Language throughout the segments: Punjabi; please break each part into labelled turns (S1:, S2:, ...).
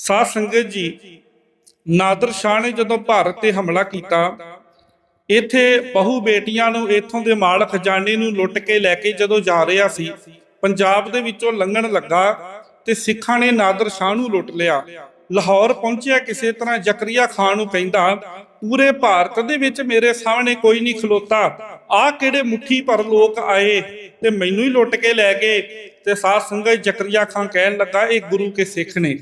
S1: ਸਾਧ ਸੰਗਤ ਜੀ, ਨਾਦਰ ਸ਼ਾਹ ਨੇ ਜਦੋਂ ਭਾਰਤ ਤੇ ਹਮਲਾ ਕੀਤਾ, ਇੱਥੇ ਬਹੁ ਬੇਟੀਆਂ ਨੂੰ ਇੱਥੋਂ ਦੇ ਮਾਲ ਖਜ਼ਾਨੇ ਨੂੰ ਲੁੱਟ ਕੇ ਲੈ ਕੇ ਜਦੋਂ ਜਾ ਰਿਹਾ ਸੀ, ਪੰਜਾਬ ਦੇ ਵਿੱਚੋਂ ਲੰਘਣ ਲੱਗਾ ਤੇ ਸਿੱਖਾਂ ਨੇ ਨਾਦਰ ਸ਼ਾਹ ਨੂੰ ਲੁੱਟ ਲਿਆ। ਲਾਹੌਰ ਪਹੁੰਚਿਆ ਕਿਸੇ ਤਰ੍ਹਾਂ ਜ਼ਕਰੀਆ ਖਾਨ ਨੂੰ ਕਹਿੰਦਾ, ਪੂਰੇ ਭਾਰਤ ਦੇ ਵਿੱਚ ਮੇਰੇ ਸਾਹਮਣੇ ਕੋਈ ਨਹੀਂ ਖਲੋਤਾ। ਆਹ ਕਿਹੜੇ ਮੁੱਠੀ ਪਰ ਲੋਕ ਆਏ ਤੇ ਮੈਨੂੰ ਹੀ ਲੁੱਟ ਕੇ ਲੈ ਗਏ। ਤੇ ਸਾਧ ਸੰਗਤ ਜ਼ਕਰੀਆ ਖਾਨ ਕਹਿਣ ਲੱਗਾ, ਇਹ ਗੁਰੂ ਕੇ ਸਿੱਖ ਨੇ।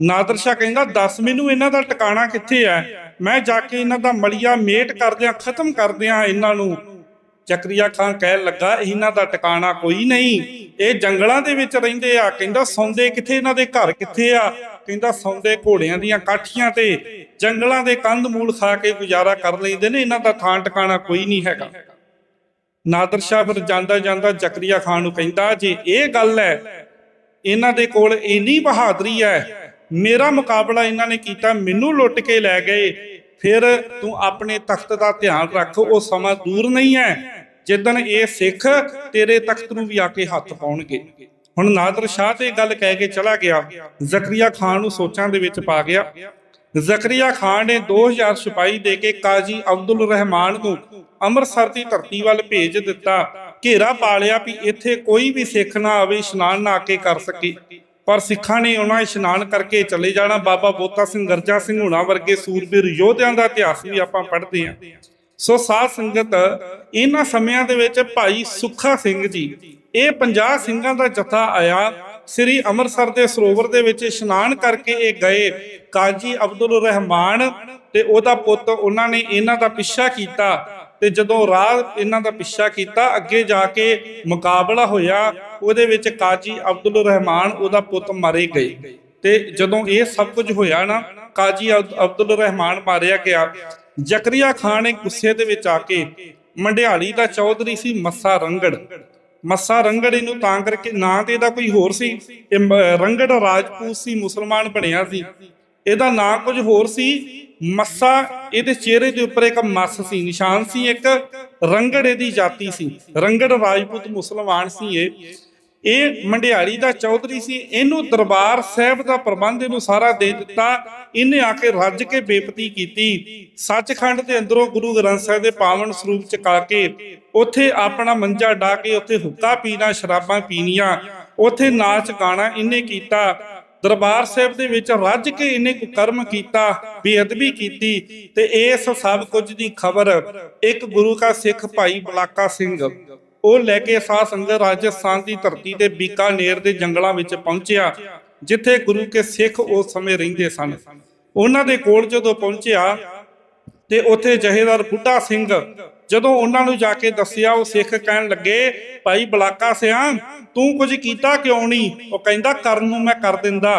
S1: ਨਾਦਰ ਸ਼ਾਹ ਕਹਿੰਦਾ, ਦੱਸ ਮੈਨੂੰ ਇਹਨਾਂ ਦਾ ਟਿਕਾਣਾ ਕਿੱਥੇ ਹੈ? ਮੈਂ ਜਾ ਕੇ ਇਹਨਾਂ ਦਾ ਮਲੀਆ ਮੇਟ ਕਰਦਿਆਂ, ਖਤਮ ਕਰਦਿਆਂ ਇਹਨਾਂ ਨੂੰ ਚੱਕਰੀਆ ਖਾਨ ਕਹਿਣ ਲੱਗਾ, ਇਹਨਾਂ ਦਾ ਟਿਕਾਣਾ ਕੋਈ ਨਹੀਂ। ਇਹ ਜੰਗਲਾਂ ਦੇ ਵਿੱਚ ਰਹਿੰਦੇ ਆ। ਕਹਿੰਦਾ, ਸੌਂਦੇ ਕਿੱਥੇ? ਇਹਨਾਂ ਦੇ ਘਰ ਕਿੱਥੇ ਆ? ਕਹਿੰਦਾ, ਸੌਂਦੇ ਘੋੜਿਆਂ ਦੀਆਂ ਕਾਠੀਆਂ ਤੇ ਜੰਗਲਾਂ ਦੇ ਕੰਧ ਮੂਲ ਖਾ ਕੇ ਗੁਜ਼ਾਰਾ ਕਰ ਲੈਂਦੇ ਨੇ। ਇਹਨਾਂ ਦਾ ਥਾਂ ਟਿਕਾਣਾ ਕੋਈ ਨਹੀਂ ਹੈਗਾ। ਨਾਦਰ ਸ਼ਾਹ ਫਿਰ ਜਾਂਦਾ ਜਾਂਦਾ ਜ਼ਕਰੀਆ ਖਾਨ ਨੂੰ ਕਹਿੰਦਾ, ਜੇ ਇਹ ਗੱਲ ਹੈ, ਇਹਨਾਂ ਦੇ ਕੋਲ ਇੰਨੀ ਬਹਾਦਰੀ ਹੈ ਮੇਰਾ ਮੁਕਾਬਲਾ ਇਹਨਾਂ ਨੇ ਕੀਤਾ, ਮੈਨੂੰ ਲੁੱਟ ਕੇ ਲੈ ਗਏ। ਫਿਰ ਤੂੰ ਆਪਣੇ ਤਖਤ ਦਾ ਧਿਆਨ ਰੱਖ, ਉਹ ਸਮਾਂ ਦੂਰ ਨਹੀਂ ਹੈ। ਜਿੱਦਣ ਇਹ ਸਿੱਖ ਤੇਰੇ ਤਖਤ ਨੂੰ ਵੀ ਆ ਕੇ ਹੱਥ ਪਾਉਣਗੇ। ਹੁਣ ਨਾਦਰ ਸ਼ਾਹ ਤੇ ਗੱਲ ਕਹਿ ਕੇ ਚਲਾ ਗਿਆ। ਜ਼ਕਰੀਆ ਖਾਨ ਨੂੰ ਸੋਚਾਂ ਦੇ ਵਿੱਚ ਪਾ ਗਿਆ। ਜ਼ਕਰੀਆ ਖਾਨ ਨੇ 2000 ਸਿਪਾਹੀ ਦੇ ਕੇ ਕਾਜ਼ੀ ਅਬਦੁਲ ਰਹਿਮਾਨ ਨੂੰ ਅੰਮ੍ਰਿਤਸਰ ਦੀ ਧਰਤੀ ਵੱਲ ਭੇਜ ਦਿੱਤਾ। ਘੇਰਾ ਪਾ ਲਿਆ ਵੀ ਇੱਥੇ ਕੋਈ ਵੀ ਸਿੱਖ ਨਾ ਆਵੇ, ਇਸ਼ਨਾਨ ਨਾ ਆ ਕੇ ਕਰ ਸਕੇ। ਪਰ ਸਿੱਖਾਂ ਨੇ ਉਹਨਾਂ ਇਸ਼ਨਾਨ ਕਰਕੇ ਚਲੇ ਜਾਣਾ। ਬਾਬਾ ਬੋਤਾ ਸਿੰਘ, ਗਰਜਾ ਸਿੰਘ ਹੁਣਾ ਵਰਗੇ ਸੂਰਬੀਰ ਯੋਧਿਆਂ ਦਾ ਇਤਿਹਾਸ ਵੀ ਆਪਾਂ ਪੜ੍ਹਦੇ ਹਾਂ। ਸੋ ਸਾਧ ਸੰਗਤ, ਇਹਨਾਂ ਸਮਿਆਂ ਦੇ ਵਿੱਚ ਭਾਈ ਸੁੱਖਾ ਸਿੰਘ ਜੀ, ਇਹ 50 ਸਿੰਘਾਂ ਦਾ ਜਥਾ ਆਇਆ। ਸ੍ਰੀ ਅੰਮ੍ਰਿਤਸਰ ਦੇ ਸਰੋਵਰ ਦੇ ਵਿੱਚ ਇਸ਼ਨਾਨ ਕਰਕੇ ਇਹ ਗਏ। ਕਾਜੀ ਅਬਦੁਲ ਰਹਿਮਾਨ ਤੇ ਉਹਦਾ ਪੁੱਤ, ਉਹਨਾਂ ਨੇ ਇਹਨਾਂ ਦਾ ਪਿੱਛਾ ਕੀਤਾ। ਤੇ ਜਦੋਂ ਰਾਹ ਇਹਨਾਂ ਦਾ ਪਿੱਛਾ ਕੀਤਾ, ਅੱਗੇ ਜਾ ਕੇ ਮੁਕਾਬਲਾ ਹੋਇਆ, ਉਹਦੇ ਵਿੱਚ ਕਾਜੀ ਅਬਦੁਲ ਰਹਿਮਾਨ, ਉਹਦਾ ਪੁੱਤ ਮਾਰੇ ਗਏ। ਤੇ ਜਦੋਂ ਇਹ ਸਭ ਕੁਝ ਹੋਇਆ ਨਾ, ਕਾਜੀ ਅਬਦੁਲ ਰਹਿਮਾਨ ਮਾਰਿਆ ਗਿਆ। ਜ਼ਕਰੀਆ ਖਾਨ ਨੇ ਗੁੱਸੇ ਦੇ ਵਿੱਚ ਆ ਕੇ ਮੰਡਿਆਲੀ ਦਾ ਚੌਧਰੀ ਸੀ ਮੱਸਾ ਰੰਗੜ। ਮੱਸਾ ਰੰਗੜ ਇਹਨੂੰ ਤਾਂ ਕਰਕੇ, ਨਾਂ ਤੇ ਇਹਦਾ ਕੋਈ ਹੋਰ ਸੀ। ਇਹ ਰੰਗੜ ਰਾਜਪੂਤ ਸੀ, ਮੁਸਲਮਾਨ ਬਣਿਆ ਸੀ। ਇਹਦਾ ਨਾਂ ਕੁਝ ਹੋਰ ਸੀ ਮੱਸਾ, ਇਹਦੇ ਚਿਹਰੇ ਦੇ ਉੱਪਰ ਇੱਕ ਮੱਸ ਸੀ, ਨਿਸ਼ਾਨ ਸੀ, ਇੱਕ ਰੰਗੜ ਇਹਦੀ ਜਾਤੀ ਸੀ, ਰੰਗੜ ਰਾਜਪੂਤ ਮੁਸਲਮਾਨ ਸੀ ਇਹ। ਇਹ ਮੰਡਿਆਲੀ ਦਾ ਚੌਧਰੀ ਸੀ, ਇਹਨੂੰ ਦਰਬਾਰ ਸਾਹਿਬ ਦਾ ਪ੍ਰਬੰਧ ਇਹਨੂੰ ਸਾਰਾ ਦੇ ਦਿੱਤਾ, ਇਹਨੇ ਆ ਕੇ ਰੱਜ ਕੇ ਬੇਪਤੀ ਕੀਤੀ। ਸੱਚਖੰਡ ਦੇ ਅੰਦਰੋਂ ਗੁਰੂ ਗ੍ਰੰਥ ਸਾਹਿਬ ਦੇ ਪਾਵਨ ਸਰੂਪ ਚ ਕਾ ਕੇ ਉੱਥੇ ਆਪਣਾ ਮੰਜਾ ਢਾ ਕੇ ਉੱਥੇ ਹੁੱਕਾ ਪੀਣਾ, ਸ਼ਰਾਬਾਂ ਪੀਣੀਆਂ, ਉੱਥੇ ਨਾਚ ਗਾਣਾ ਇਹਨੇ ਕੀਤਾ। ਦਰਬਾਰ ਸਾਹਿਬ ਦੇ ਵਿੱਚ ਰੱਜ ਕੇ ਇਹਨੇ ਕੁਕਰਮ ਕੀਤਾ, ਬੇਅਦਬੀ ਕੀਤੀ ਤੇ ਇਸ ਸਭ ਕੁਝ ਦੀ ਖਬਰ ਇੱਕ ਗੁਰੂ ਕਾ ਸਿੱਖ ਭਾਈ ਬਲਾਕਾ ਸਿੰਘ, ਉਹ ਲੈ ਕੇ ਸਾਧ ਸੰਗਤ ਰਾਜਸਥਾਨ ਦੀ ਧਰਤੀ ਤੇ ਬੀਕਾਨੇਰ ਦੇ ਜੰਗਲਾਂ ਵਿੱਚ ਪਹੁੰਚਿਆ, ਜਿੱਥੇ ਗੁਰੂ ਕੇ ਸਿੱਖ ਉਸ ਸਮੇਂ ਰਹਿੰਦੇ ਸਨ। ਉਹਨਾਂ ਦੇ ਕੋਲ ਜਦੋਂ ਪਹੁੰਚਿਆ ਤੇ ਉੱਥੇ ਜਹੇਦਾਰ ਬੁੱਢਾ ਸਿੰਘ ਜਦੋਂ ਉਹਨਾਂ ਨੂੰ ਜਾ ਕੇ ਦੱਸਿਆ, ਉਹ ਸਿੱਖ ਕਹਿਣ ਲੱਗੇ, ਭਾਈ ਬਲਾਕਾ ਸਿਆ, ਤੂੰ ਕੁਝ ਕੀਤਾ ਕਿਉਂ ਨਹੀਂ? ਉਹ ਕਹਿੰਦਾ, ਕਰਨ ਨੂੰ ਮੈਂ ਕਰ ਦਿੰਦਾ,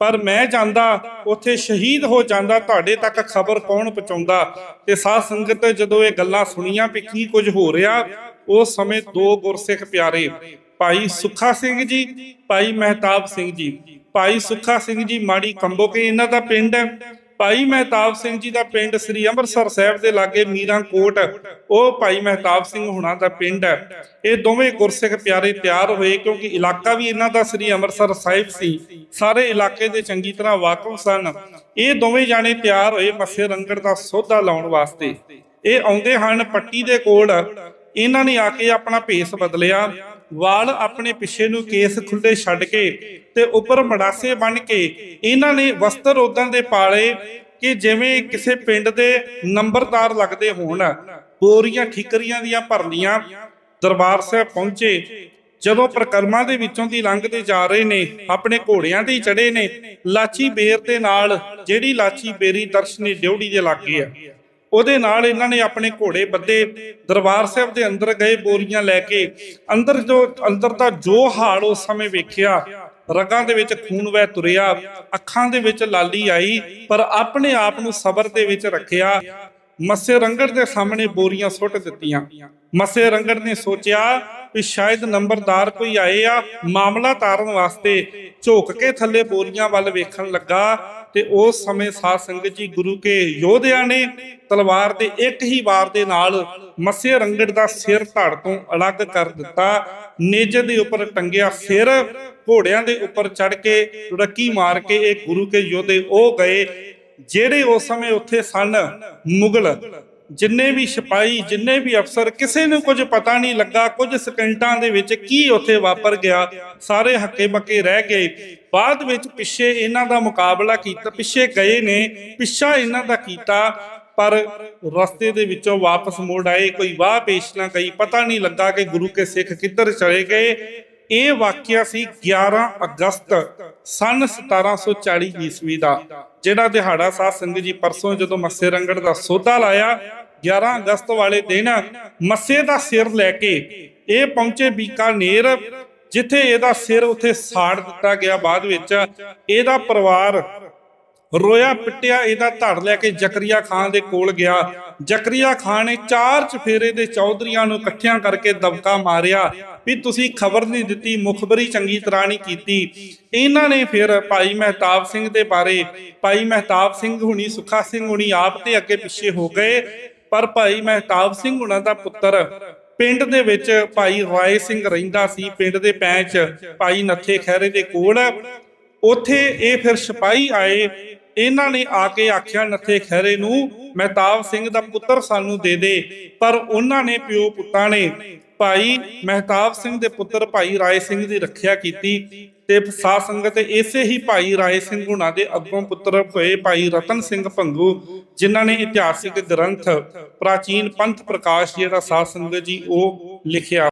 S1: ਪਰ ਮੈਂ ਜਾਂਦਾ, ਉੱਥੇ ਸ਼ਹੀਦ ਹੋ ਜਾਂਦਾ, ਤੁਹਾਡੇ ਤੱਕ ਖਬਰ ਕੌਣ ਪਹੁੰਚਾਉਂਦਾ। ਤੇ ਸਾਧ ਸੰਗਤ ਜਦੋਂ ਇਹ ਗੱਲਾਂ ਸੁਣੀਆਂ ਵੀ ਕੀ ਕੁਝ ਹੋ ਰਿਹਾ, ਉਸ ਸਮੇਂ ਦੋ ਗੁਰਸਿੱਖ ਪਿਆਰੇ, ਭਾਈ ਸੁੱਖਾ ਸਿੰਘ ਜੀ, ਭਾਈ ਮਹਿਤਾਬ ਸਿੰਘ ਜੀ। ਭਾਈ ਸੁੱਖਾ ਸਿੰਘ ਜੀ ਮਾੜੀ ਕੰਬੋ ਕੇ ਇਹਨਾਂ ਦਾ ਪਿੰਡ ਹੈ। ਭਾਈ ਮਹਿਤਾਬ ਸਿੰਘ ਜੀ ਦਾ ਪਿੰਡ ਸ੍ਰੀ ਅੰਮ੍ਰਿਤਸਰ ਸਾਹਿਬ ਦੇ ਲਾਗੇ ਮੀਰਾਂ ਕੋਟ ਉਹ ਭਾਈ ਮਹਿਤਾਬ ਸਿੰਘ ਹੁਣਾਂ ਦਾ ਪਿੰਡ ਹੈ। ਇਹ ਦੋਵੇਂ ਗੁਰਸਿੱਖ ਪਿਆਰੇ ਤਿਆਰ ਹੋਏ ਕਿਉਂਕਿ ਇਲਾਕਾ ਵੀ ਇਹਨਾਂ ਦਾ ਸ੍ਰੀ ਅੰਮ੍ਰਿਤਸਰ ਸਾਹਿਬ ਸੀ। ਸਾਰੇ ਇਲਾਕੇ ਦੇ ਚੰਗੀ ਤਰ੍ਹਾਂ ਵਾਕਫ ਸਨ। ਇਹ ਦੋਵੇਂ ਜਾਣੇ ਤਿਆਰ ਹੋਏ ਮੱਸੇ ਰੰਗੜ ਦਾ ਸੌਦਾ ਲਾਉਣ ਵਾਸਤੇ। ਇਹ ਆਉਂਦੇ ਹਨ ਪੱਟੀ ਦੇ ਕੋਲ। ਇਹਨਾਂ ਨੇ ਆ ਕੇ ਆਪਣਾ ਭੇਸ ਬਦਲਿਆ। ਵਾਲ ਆਪਣੇ ਪਿੱਛੇ ਨੂੰ ਕੇਸ ਖੁੱਲੇ ਛੱਡ ਕੇ ਤੇ ਉੱਪਰ ਮੜਾਸੇ ਬਣ ਕੇ ਇਹਨਾਂ ਨੇ ਵਸਤਰ ਉਦਾਂ ਦੇ ਪਾਲੇ ਕਿ ਜਿਵੇਂ ਕਿਸੇ ਪਿੰਡ ਦੇ ਨੰਬਰਦਾਰ ਲੱਗਦੇ ਹੋਣ। ਬੋਰੀਆਂ ਠਿਕਰੀਆਂ ਦੀਆਂ ਭਰਨੀਆਂ ਦਰਬਾਰ ਸਾਹਿਬ ਪਹੁੰਚੇ। ਜਦੋਂ ਪ੍ਰਕਰਮਾਂ ਦੇ ਵਿੱਚੋਂ ਦੀ ਲੰਘਦੇ ਜਾ ਰਹੇ ਨੇ, ਆਪਣੇ ਘੋੜਿਆਂ ਤੇ ਹੀ ਚੜੇ ਨੇ। ਲਾਚੀ ਬੇਰ ਦੇ ਨਾਲ ਜਿਹੜੀ ਲਾਚੀ ਬੇਰੀ ਦਰਸ਼ਨੀ ਡਿਉੜੀ ਦੇ ਲਾਗੇ ਆ। ਉਹਦੇ ਨਾਲ ਇਹਨਾਂ ਨੇ ਆਪਣੇ ਘੋੜੇ ਬੱਦੇ ਦਰਬਾਰ ਸਾਹਿਬ ਦੇ ਅੰਦਰ ਗਏ ਬੋਰੀਆਂ ਲੈ ਕੇ। ਅੰਦਰ ਜੋ, ਅੰਦਰ ਦਾ ਜੋ ਹਾਲ ਉਸ ਸਮੇਂ ਵੇਖਿਆ, ਰਗਾਂ ਦੇ ਵਿੱਚ ਖੂਨ ਵਹਿ ਤੁਰਿਆ, ਅੱਖਾਂ ਦੇ ਵਿੱਚ ਲਾਲੀ ਆਈ, ਪਰ ਆਪਣੇ ਆਪ ਨੂੰ ਸਬਰ ਦੇ ਵਿੱਚ ਰੱਖਿਆ। ਮੱਸੇ ਰੰਗੜ ਦੇ ਸਾਹਮਣੇ ਬੋਰੀਆਂ ਸੁੱਟ ਦਿੱਤੀਆਂ। ਮੱਸੇ ਰੰਗੜ ਨੇ ਸੋਚਿਆ ਵੀ ਸ਼ਾਇਦ ਨੰਬਰਦਾਰ ਕੋਈ ਆਏ ਆ, ਮਾਮਲਾ ਤਾਰਨ ਵਾਸਤੇ ਝੋਕ ਕੇ ਥੱਲੇ ਬੋਰੀਆਂ ਵੱਲ ਵੇਖਣ ਲੱਗਾ। ਤੇ ਉਸ ਸਮੇਂ ਸਾਧ ਸੰਗਤ ਜੀ ਗੁਰੂ ਕੇ ਯੋਧਿਆਂ ਨੇ ਤਲਵਾਰ ਦੇ ਇੱਕ ਹੀ ਵਾਰ ਦੇ ਨਾਲ ਮੱਸੇ ਰੰਗੜ ਦਾ ਸਿਰ ਧੜ ਤੋਂ ਅਲੱਗ ਕਰ ਦਿੱਤਾ। ਨੇਜੇ ਦੇ ਉੱਪਰ ਟੰਗਿਆ ਸਿਰ, ਘੋੜਿਆਂ ਦੇ ਉੱਪਰ ਚੜ ਕੇ ਰੱਕੀ ਮਾਰ ਕੇ ਇਹ ਗੁਰੂ ਕੇ ਯੋਧੇ ਉਹ ਗਏ, ਜਿਹੜੇ ਉਸ ਸਮੇਂ ਉੱਥੇ ਸਨ ਮੁਗਲ। ਜਿੰਨੇ ਵੀ ਸਿਪਾਹੀ, ਜਿੰਨੇ ਵੀ ਅਫਸਰ, ਕਿਸੇ ਨੂੰ ਕੁਝ ਪਤਾ ਨਹੀਂ ਲੱਗਾ, ਕੁਝ ਸਕਿੰਟਾਂ ਦੇ ਵਿੱਚ ਕੀ ਉੱਥੇ ਵਾਪਰ ਗਿਆ, ਸਾਰੇ ਹੱਕੇ ਬੱਕੇ ਰਹਿ ਗਏ। ਬਾਅਦ ਵਿੱਚ ਪਿੱਛੇ ਇਹਨਾਂ ਦਾ ਮੁਕਾਬਲਾ ਕੀਤਾ, ਪਿੱਛੇ ਗਏ ਨੇ, ਪਿੱਛਾ ਇਹਨਾਂ ਦਾ ਕੀਤਾ, ਪਰ ਰਸਤੇ ਦੇ ਵਿੱਚੋਂ ਵਾਪਸ ਮੁੜ ਆਏ, ਕੋਈ ਵਾਹ ਪੇਸ਼ ਨਾ ਗਈ ਪਤਾ ਨਹੀਂ ਲੱਗਾ ਕਿ ਗੁਰੂ ਕੇ ਸਿੱਖ ਕਿੱਧਰ ਚਲੇ ਗਏ। ਇਹ ਵਾਕਿਆ ਸੀ 11 ਅਗਸਤ ਸਨ 1740 ਈਸਵੀ ਦਾ, ਜਿਹੜਾ ਦਿਹਾੜਾ ਸਾਧ ਸਿੰਘ ਜੀ ਪਰਸੋਂ ਜਦੋਂ ਮੱਸੇ ਰੰਗੜ ਦਾ ਸੋਧਾ ਲਾਇਆ 11 ਅਗਸਤ ਵਾਲੇ ਦਿਨ ਮੱਸੇ ਦਾ ਸਿਰ ਲੈ ਕੇ ਇਹ ਪਹੁੰਚੇ ਬੀਕਾਨੇਰ ਜਿੱਥੇ ਇਹਦਾ ਸਿਰ ਉੱਥੇ ਸਾੜ ਦਿੱਤਾ ਗਿਆ ਬਾਅਦ ਵਿੱਚ। ਇਹਦਾ ਪਰਿਵਾਰ ਰੋਇਆ ਪਿੱਟਿਆ, ਇਹਦਾ ਧੜ ਲੈ ਕੇ ਜ਼ਕਰੀਆ ਖਾਨ ਦੇ ਕੋਲ ਗਿਆ। ਜ਼ਕਰੀਆ ਖਾਨ ਨੇ ਚਾਰ ਚਫੇਰੇ ਦੇ ਚੌਧਰੀਆਂ ਨੂੰ ਇਕੱਠਿਆਂ ਕਰਕੇ ਦਬਕਾ ਮਾਰਿਆ। ਵੀ ਤੁਸੀਂ ਖਬਰ ਨਹੀਂ ਦਿੱਤੀ, ਮੁਖਬਰੀ ਚੰਗੀ ਤਰ੍ਹਾਂ ਨਹੀਂ ਕੀਤੀ। ਇਹਨਾਂ ਨੇ ਫਿਰ ਭਾਈ ਮਹਿਤਾਬ ਸਿੰਘ ਦੇ ਬਾਰੇ, ਭਾਈ ਮਹਿਤਾਬ ਸਿੰਘ ਹੁਣੀ, ਸੁਖਾ ਸਿੰਘ ਹੁਣੀ ਆਪ ਤੇ ਅੱਗੇ ਪਿੱਛੇ ਹੋ ਗਏ। ਪਰ ਭਾਈ ਮਹਿਤਾਬ ਸਿੰਘ ਹੁਣਾਂ ਦਾ ਪੁੱਤਰ ਪਿੰਡ ਦੇ ਵਿੱਚ ਭਾਈ ਰਾਏ ਸਿੰਘ ਰਹਿੰਦਾ ਸੀ, ਪਿੰਡ ਦੇ ਪੈਂਚ ਭਾਈ ਨੱਥੇ ਖਹਿਰੇ ਦੇ ਕੋਲ। ਉੱਥੇ ਇਹ ਫਿਰ ਸਿਪਾਹੀ ਆਏ। ਇਹਨਾਂ ਨੇ ਆ ਕੇ ਆਖਿਆ, ਨੱਥੇ ਖਹਿਰੇ ਨੂੰ ਮਹਿਤਾਬ ਸਿੰਘ ਦਾ ਪੁੱਤਰ ਸਾਨੂੰ ਦੇ ਦੇ। ਪਰ ਉਹਨਾਂ ਨੇ ਪਿਓ ਪੁੱਤਾਂ ਨੇ ਭਾਈ ਮਹਿਤਾਬ ਸਿੰਘ ਦੇ ਪੁੱਤਰ ਭਾਈ ਰਾਏ ਸਿੰਘ ਦੀ ਰੱਖਿਆ ਕੀਤੀ ਤੇ ਸਾਧ ਸੰਗਤ ਇਸੇ ਹੀ ਭਾਈ ਰਾਏ ਸਿੰਘ ਹੁਣਾਂ ਦੇ ਅੱਗੋਂ ਪੁੱਤਰ ਹੋਏ ਭਾਈ ਰਤਨ ਸਿੰਘ ਭੰਗੂ, ਜਿਨ੍ਹਾਂ ਨੇ ਇਤਿਹਾਸਿਕ ਗ੍ਰੰਥ ਪ੍ਰਾਚੀਨ ਪੰਥ ਪ੍ਰਕਾਸ਼ ਜਿਹੜਾ ਸਾਧ ਸੰਗਤ ਜੀ ਉਹ ਲਿਖਿਆ।